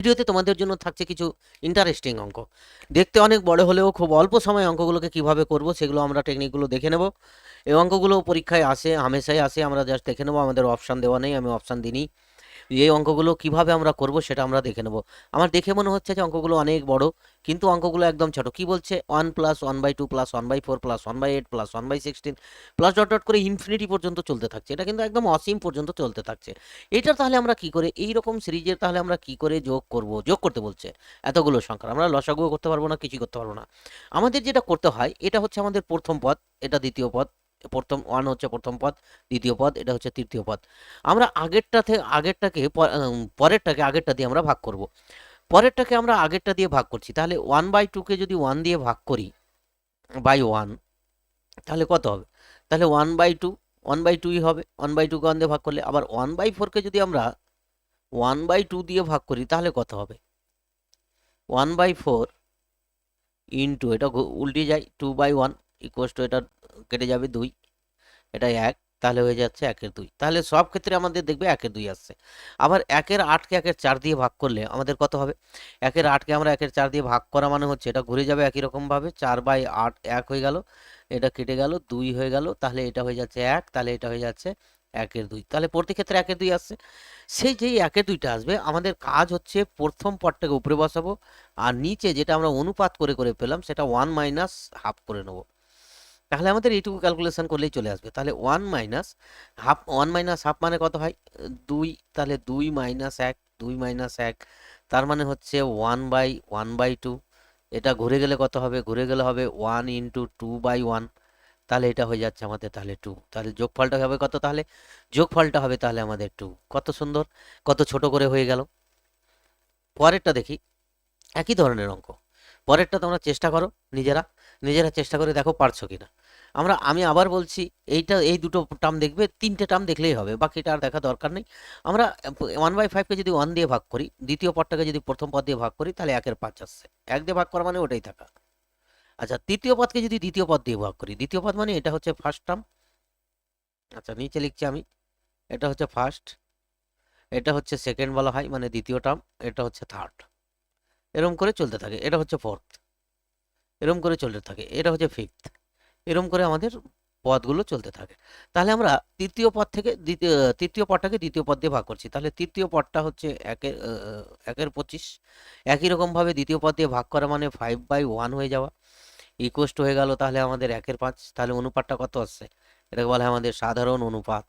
ভিডিওতে তোমাদের জন্য থাকছে কিছু ইন্টারেস্টিং অঙ্ক। দেখতে অনেক বড় হলেও খুব অল্প সময় অঙ্কগুলোকে কীভাবে করব সেগুলো আমরা টেকনিকগুলো দেখে নেব। এই অঙ্কগুলো পরীক্ষায় আসে, হামেশাই আসে, আমরা জাস্ট দেখে নেব, আমাদের অপশান দেওয়া নেই, আমি অপশান দিইনি। এই অঙ্কগুলো কীভাবে আমরা করব সেটা আমরা দেখে নেব। আমার দেখে মনে হচ্ছে যে অঙ্কগুলো অনেক বড়, কিন্তু অঙ্কগুলো একদম ছোট। কি বলছে? One plus one by two plus one by four plus one by eight plus one by sixteen plus dot dot করে ইনফিনিটি পর্যন্ত চলতে থাকছে। এটা কিন্তু একদম অসীম পর্যন্ত চলতে থাকছে। এটা তাহলে আমরা কি করে, এই রকম সিরিজের তাহলে আমরা কি করে যোগ করব? যোগ করতে বলছে এতগুলো সংখ্যা। আমরা লসাগু করতে পারব না, কিছুই করতে পারব না। আমাদের যেটা করতে হয়, এটা হচ্ছে আমাদের প্রথম পদ, এটা দ্বিতীয় পদ। প্রথম ওয়ান হচ্ছে প্রথম পদ, দ্বিতীয় পদ, এটা হচ্ছে তৃতীয় পদ। আমরা আগেরটা থেকে আগেরটাকে পরেরটাকে আগেরটা দিয়ে আমরা ভাগ করব। পরেরটাকে আমরা আগেরটা দিয়ে ভাগ করছি, তাহলে ওয়ান বাই টুকে যদি ওয়ান দিয়ে ভাগ করি বাই ওয়ান তাহলে কত হবে? তাহলে one by two one by টুই হবে ওয়ান বাই টুকে ওয়ান দিয়ে ভাগ করলে, আবার ওয়ান বাই ফোরকে যদি আমরা ওয়ান বাই টু দিয়ে ভাগ করি, তাহলে কত হবে? ওয়ান বাই ফোর ইন্টু এটা উল্টে যায় two by one equals two এটা কেটে যাবে দুই। এটা এক, তাহলে হয়ে যাচ্ছে একের দুই। তাহলে সব ক্ষেত্রে আমাদের দেখবে একের দুই আসছে। আবার একের আটকে একের চার দিয়ে ভাগ করলে আমাদের কত হবে? একের আটকে আমরা একের চার দিয়ে ভাগ করা মানে হচ্ছে এটা ঘুরে যাবে একই রকমভাবে। চার বাই আট এক হয়ে গেল, এটা কেটে গেল, দুই হয়ে গেল, তাহলে এটা হয়ে যাচ্ছে এক, তাহলে এটা হয়ে যাচ্ছে একের দুই। তাহলে প্রতি ক্ষেত্রে একের দুই আসছে। সেই যেই একের দুইটা আসবে, আমাদের কাজ হচ্ছে প্রথম পদটাকে উপরে বসাবো, আর নিচে যেটা আমরা অনুপাত করে করে পেলাম, সেটা ওয়ান মাইনাস হাফ করে নেব। তাহলে আমাদের এইটুকু ক্যালকুলেশন করলেই চলে আসবে। তাহলে one minus half one minus half মানে কত হয় দুই, তাহলে দুই মাইনাস এক, দুই মাইনাস এক, তার মানে হচ্ছে one by one by two এটা ঘুরে গেলে কত হবে? ঘুরে গেলে হবে one into two by one তাহলে এটা হয়ে যাচ্ছে আমাদের তাহলে টু তাহলে যোগফলটা হবে কত তাহলে? যোগফলটা হবে তাহলে আমাদের টু কত সুন্দর, কত ছোট করে হয়ে গেল। পরেরটা দেখি। একই ধরনের অঙ্ক। পরেরটা তোমরা চেষ্টা করো নিজেরা। নিজেরা চেষ্টা করে দেখো পারছ কিনা। আমরা, আমি আবার বলছি, এইটা, এই দুটো টার্ম দেখবে, তিনটে টার্ম দেখলেই হবে, বাকিটা আর দেখা দরকার নেই। আমরা ওয়ান বাই ফাইভকে যদি ওয়ান দিয়ে ভাগ করি, দ্বিতীয় পদটাকে যদি প্রথম পদ দিয়ে ভাগ করি, তাহলে একের পাঁচ আসছে। এক দিয়ে ভাগ করা মানে ওটাই থাকা। আচ্ছা তৃতীয় পদকে যদি দ্বিতীয় পদ দিয়ে ভাগ করি, দ্বিতীয় পদ মানে এটা হচ্ছে ফার্স্ট টার্ম আচ্ছা নিচে লিখছি আমি, এটা হচ্ছে ফার্স্ট এটা হচ্ছে সেকেন্ড বলা হয় মানে দ্বিতীয় টার্ম এটা হচ্ছে থার্ড এরম করে চলতে থাকে, এটা হচ্ছে ফোর্থ এরম করে চলতে থাকে। এটা হচ্ছে ফিফথ এরম করে আমাদের পদগুলো চলতে থাকে। তাহলে আমরা তৃতীয় পদ থেকে দ্বিতীয়, তৃতীয় পদটাকে দ্বিতীয় পদ দিয়ে ভাগ করছি। তাহলে তৃতীয় পদটা হচ্ছে একের একের পঁচিশ। একই রকমভাবে দ্বিতীয় পদ দিয়ে ভাগ করা মানে ফাইভ বাই ওয়ান হয়ে যাওয়া। ইকোস্ট হয়ে গেল তাহলে আমাদের একের পাঁচ। তাহলে অনুপাতটা কত আসছে? এটাকে বলা হয় আমাদের সাধারণ অনুপাত।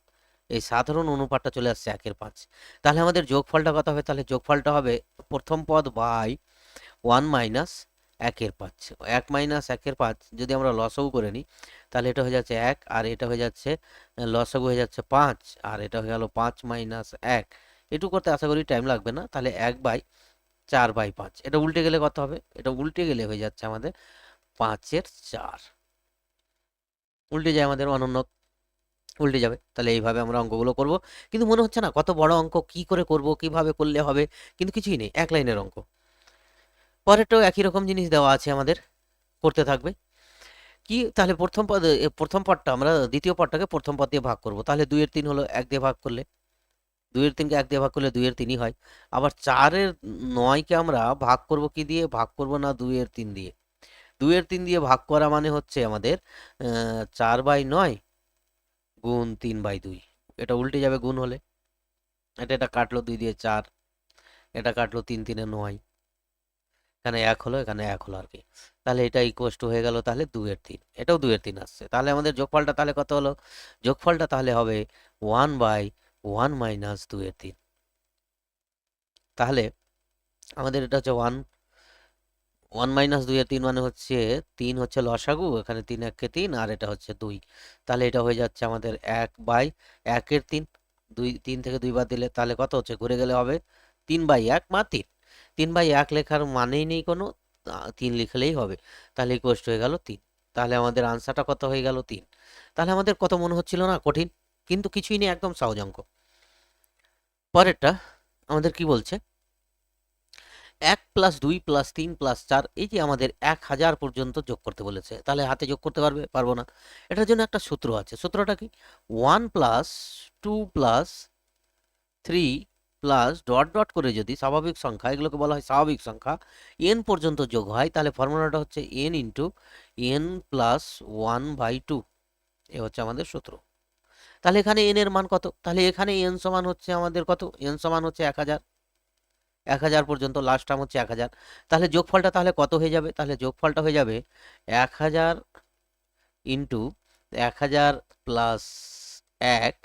এই সাধারণ অনুপাতটা চলে আসছে একের পাঁচ। তাহলে আমাদের যোগফলটা কত হবে? তাহলে যোগফলটা হবে প্রথম পদ বাই ওয়ান মাইনাস একের পাঁচ। এক মাইনাস একের পাঁচ যদি আমরা লসও করে নিই, তাহলে এটা হয়ে যাচ্ছে এক আর এটা হয়ে যাচ্ছে লসগু হয়ে যাচ্ছে পাঁচ আর এটা হয়ে গেল পাঁচ মাইনাস এক। এটু করতে আশা করি টাইম লাগবে না, তাহলে এক বাই চার বাই পাঁচ। এটা উল্টে গেলে কত হবে? এটা উল্টে গেলে হয়ে যাচ্ছে আমাদের পাঁচের চার। উল্টে যায় আমাদের অনন্য উল্টে যাবে। তাহলে এইভাবে আমরা অঙ্কগুলো করব। কিন্তু মনে হচ্ছে না কত বড় অঙ্ক, কি করে করব, কীভাবে করলে হবে? কিন্তু কিছুই নেই, এক লাইনের অঙ্ক। পরেরটাও একই রকম জিনিস দেওয়া আছে আমাদের, করতে থাকবে। কি, তাহলে প্রথম পদ প্রথম পদটা আমরা দ্বিতীয় পদটাকে প্রথম পদ দিয়ে ভাগ করব। তাহলে দুইয়ের তিন হলো এক দিয়ে ভাগ করলে। দুইয়ের তিনকে এক দিয়ে ভাগ করলে দুইয়ের তিনই হয়। আবার চারের নয়কে আমরা ভাগ করব কি দিয়ে? ভাগ করব না দুইয়ের তিন দিয়ে। দুইয়ের তিন দিয়ে ভাগ করা মানে হচ্ছে আমাদের চার বাই নয় গুণ তিন বাই দুই। এটা উল্টে যাবে গুণ হলে। এটা এটা কাটলো দুই দিয়ে চার। এটা কাটলো তিন তিনে নয়। এখানে এক হলো, এখানে এক হলো আর কি তাহলে এটা ইকুয়াস টু হয়ে গেল তাহলে দুইয়ের তিন। এটাও দুইয়ের তিন আসছে। তাহলে আমাদের যোগফলটা তাহলে কত হলো? যোগফলটা তাহলে হবে ওয়ান বাই ওয়ান মাইনাস দুইয়ের তিন। তাহলে আমাদের এটা হচ্ছে ওয়ান ওয়ান মাইনাস দুইয়ের তিন মানে হচ্ছে তিন হচ্ছে লসাগু, এখানে তিন এককে তিন আর এটা হচ্ছে দুই। তাহলে এটা হয়ে যাচ্ছে আমাদের এক বাই একের তিন। দুই, তিন থেকে দুই বাদ দিলে তাহলে কত হচ্ছে? ঘুরে গেলে হবে তিন বাই এক মা তিন। তিন বাই এক লেখার মানেই নেই কোনো তিন লিখলেই হবে। তাহলে ইকুয়াস্ট হয়ে গেল তিন। তাহলে আমাদের আনসারটা কত হয়ে গেল তিন? তাহলে আমাদের কত মনে হচ্ছিল না? কঠিন। কিন্তু কিছুই নেই, একদম সহজ অঙ্ক। পরেরটা আমাদের কি বলছে? এক প্লাস দুই প্লাস তিন প্লাস চার, এই যে আমাদের এক হাজার পর্যন্ত যোগ করতে বলেছে। তাহলে হাতে যোগ করতে পারবে? পারব না। এটার জন্য একটা সূত্র আছে। সূত্রটা কি? One plus two plus three plus dot dot করে যদি স্বাভাবিক সংখ্যা, এগুলোকে বলা হয় স্বাভাবিক সংখ্যা এন পর্যন্ত যোগ হয়, তাহলে ফর্মুলাটা হচ্ছে n into n plus one by two এ হচ্ছে আমাদের সূত্র। তাহলে এখানে এন এর মান কত? তাহলে এখানে এন সমান হচ্ছে আমাদের কত? এন সমান হচ্ছে এক হাজার। এক হাজার পর্যন্ত লাস্ট টার্ম হচ্ছে এক হাজার। তাহলে যোগফলটা তাহলে কত হয়ে যাবে? তাহলে যোগফলটা হয়ে যাবে এক হাজার ইন্টু এক হাজার প্লাস এক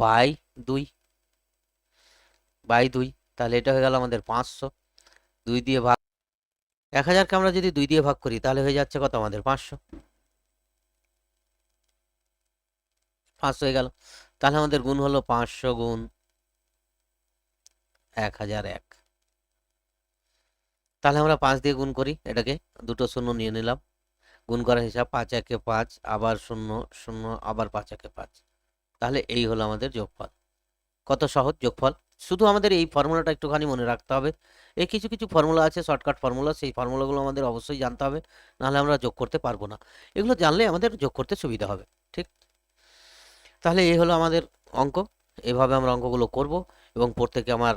বাই দুই। বাই দুই, তাহলে এটা হয়ে গেল আমাদের পাঁচশো। দুই দিয়ে ভাগ, এক হাজারকে আমরা যদি দুই দিয়ে ভাগ করি, তাহলে হয়ে যাচ্ছে কত আমাদের পাঁচশো। পাঁচশো হয়ে গেল। তাহলে আমাদের গুণ হলো পাঁচশো গুণ এক হাজার এক। তাহলে আমরা পাঁচ দিয়ে গুণ করি, এটাকে দুটো শূন্য নিয়ে নিলাম। গুণ করার হিসাব পাঁচ একে পাঁচ, আবার শূন্য শূন্য, আবার পাঁচ একে পাঁচ। তাহলে এই হলো আমাদের যোগফল। কত সহজ যোগফল? শুধু আমাদের এই ফর্মুলাটা একটুখানি মনে রাখতে হবে। এই কিছু কিছু ফর্মুলা আছে শর্টকাট ফর্মুলা সেই ফর্মুলাগুলো আমাদের অবশ্যই জানতে হবে, নাহলে আমরা যোগ করতে পারব না। এগুলো জানলে আমাদের যোগ করতে সুবিধা হবে, ঠিক? তাহলে এই হলো আমাদের অঙ্ক। এভাবে আমরা অঙ্কগুলো করব এবং প্রত্যেকে আমার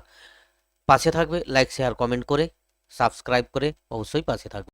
পাশে থাকবে। লাইক শেয়ার কমেন্ট করে সাবস্ক্রাইব করে অবশ্যই পাশে থাকবে।